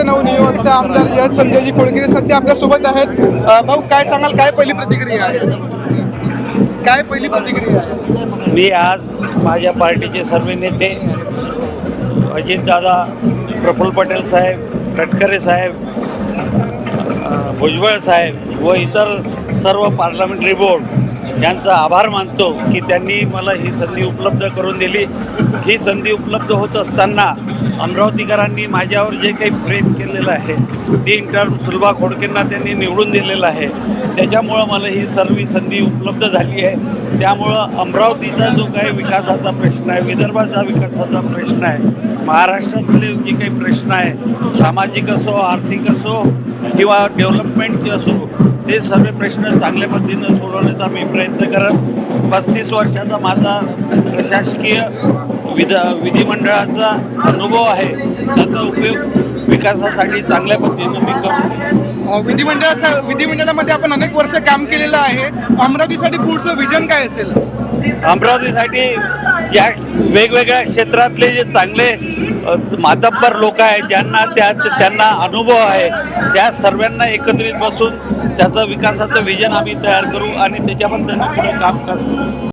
भाजपचे नवनियुक्त आमदार जयंत संजयजी कोळगिरे सध्या आपल्यासोबत आहेत. भाऊ काय सांगाल? काय पहिली प्रतिक्रिया आहे? काय पहिली प्रतिक्रिया आहे? मी आज माझ्या पार्टीचे सर्व नेते अजितदादा प्रफुल्ल पटेल साहेब तटकरे साहेब भुजबळ साहेब व इतर सर्व पार्लमेंटरी बोर्ड यांचा आभार मानतो की त्यांनी मला ही संधी उपलब्ध करून दिली. ही संधी उपलब्ध होत असताना अमरावतीकरांनी माझ्यावर जे काही प्रेम केलेलं आहे तीन टर्म सुलभा खोडकेंना त्यांनी निवडून दिलेलं आहे. त्याच्यामुळं मला ही सर्व संधी उपलब्ध झाली आहे. त्यामुळं अमरावतीचा जो काही विकासाचा प्रश्न आहे विदर्भाचा विकासाचा प्रश्न आहे महाराष्ट्रातले जे काही प्रश्न आहे सामाजिक असो आर्थिक असो किंवा डेव्हलपमेंटचे असो ते सर्व प्रश्न चांगल्या पद्धतीनं सोडवण्याचा मी प्रयत्न करत पस्तीस वर्षाचा माझा प्रशासकीय विध विधिमंडळाचा अनुभव आहे. त्याचा उपयोग विकासासाठी चांगल्या पद्धतीनं मी करून घेईन. अ, विधिमंडळा विधिमंडळामध्ये आपण अनेक वर्ष काम केलेलं आहे. अमरावतीसाठी पुढचं विजन काय असेल? अमरावतीसाठी या वेगवेगळ्या क्षेत्रातले जे चांगले मातब्बर लोक आहेत ज्यांना त्या त्यांना अनुभव आहे त्या सर्वांना एकत्रित बसून त्याचं विकासाचं विजन आम्ही तयार करू आणि त्याच्याबद्दल पद्धतीने पुढे कामकाज करू.